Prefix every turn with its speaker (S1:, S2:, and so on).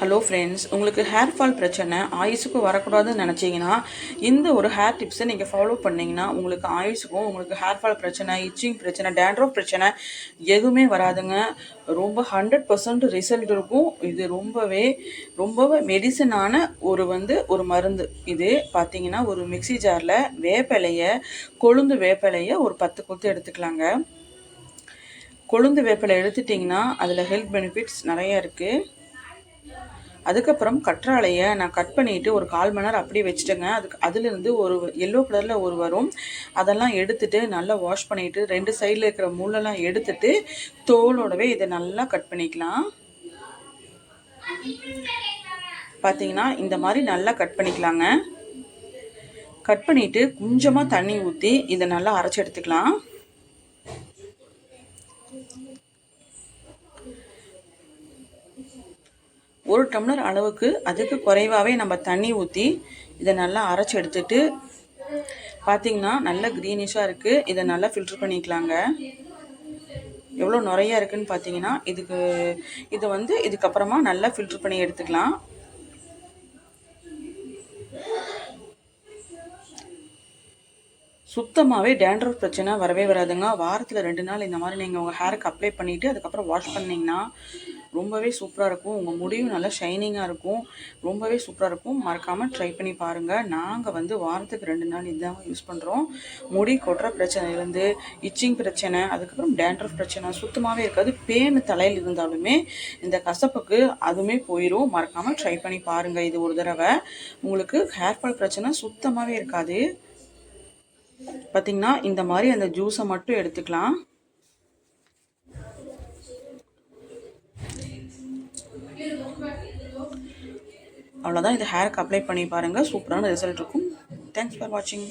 S1: Hello friends உங்களுக்கு hair fall பிரச்சனை ஆயுசுக்கு வரக்கூடாதுன்னு நினச்சிங்கன்னா இந்த ஒரு ஹேர் டிப்ஸை நீங்கள் ஃபாலோ பண்ணிங்கன்னா உங்களுக்கு ஆயுசுக்கும் உங்களுக்கு ஹேர் ஃபால் பிரச்சனை இச்சிங் பிரச்சனை டேண்ட்ரோப் பிரச்சனை எதுவுமே வராதுங்க. ரொம்ப ஹண்ட்ரட் பர்சன்ட் ரிசல்ட் இருக்கும். இது ரொம்பவே ரொம்பவே மெடிசனான ஒரு வந்து ஒரு மருந்து. இது பார்த்தீங்கன்னா ஒரு மிக்ஸி ஜாரில் வேப்பிலையை கொழுந்து வேப்பிலையை ஒரு பத்து கொத்து எடுத்துக்கலாங்க. கொழுந்து வேப்பிலை எடுத்துட்டிங்கன்னா அதில் ஹெல்த் பெனிஃபிட்ஸ் நிறைய இருக்குது அதுக்கப்புறம் கற்றாழையை நான் கட் பண்ணிவிட்டு ஒரு கால் மணி நேரம் அப்படியே வச்சுட்டேங்க. அதுக்கு அதுலேருந்து ஒரு எல்லோ கலரில் ஒரு வரும். அதெல்லாம் எடுத்துட்டு நல்லா வாஷ் பண்ணிவிட்டு ரெண்டு சைடில் இருக்கிற முள்ளெல்லாம் எடுத்துட்டு தோலோடவே இதை நல்லா கட் பண்ணிக்கலாம். பார்த்தீங்கன்னா இந்த மாதிரி நல்லா கட் பண்ணிக்கலாங்க. கட் பண்ணிவிட்டு கொஞ்சமாக தண்ணி ஊற்றி இதை நல்லா அரைச்சி எடுத்துக்கலாம். ஒரு டம்ளர் அளவுக்கு அதுக்கு குறைவாகவே நம்ம தண்ணி ஊற்றி இதை நல்லா அரைச்சி எடுத்துட்டு பார்த்தீங்கன்னா நல்லா க்ரீனிஷாக இருக்குது இதை நல்லா ஃபில்ட்ரு பண்ணிக்கலாங்க. எவ்வளோ நுறையா இருக்குதுன்னு பார்த்தீங்கன்னா இதுக்கு இதை வந்து இதுக்கப்புறமா நல்லா ஃபில்ட்ரு பண்ணி எடுத்துக்கலாம். சுத்தமாகவே டேண்ட்ரஃப் பிரச்சனை வரவே வராதுங்க. வாரத்தில் ரெண்டு நாள் இந்த மாதிரி நீங்கள் உங்கள் ஹேருக்கு அப்ளை பண்ணிவிட்டு அதுக்கப்புறம் வாஷ் பண்ணிங்கன்னா ரொம்பவே சூப்பராக இருக்கும். உங்கள் முடியும் நல்லா ஷைனிங்காக இருக்கும். ரொம்பவே சூப்பராக இருக்கும். மறக்காமல் ட்ரை பண்ணி பாருங்கள் நாங்கள் வந்து வாரத்துக்கு ரெண்டு நாள் இதுதான் யூஸ் பண்ணுறோம் முடி கொட்டுற பிரச்சனையிலேருந்து இச்சிங் பிரச்சனை அதுக்கப்புறம் டேண்ட்ரஃப் பிரச்சனை சுத்தமாகவே இருக்காது. பேனு தலையில் இருந்தாலுமே இந்த கசப்புக்கு அதுவுமே போயிடும் மறக்காமல் ட்ரை பண்ணி பாருங்கள் இது ஒரு தடவை. உங்களுக்கு ஹேர் ஃபால் பிரச்சனை சுத்தமாகவே இருக்காது. பார்த்திங்கன்னா இந்த மாதிரி அந்த ஜூஸை மட்டும் எடுத்துக்கலாம். அவ்வளோதான் இது ஹேருக்கு அப்ளை பண்ணி பாருங்கள் சூப்பரான ரிசல்ட் இருக்கும். தேங்க்ஸ் ஃபார் வாட்சிங்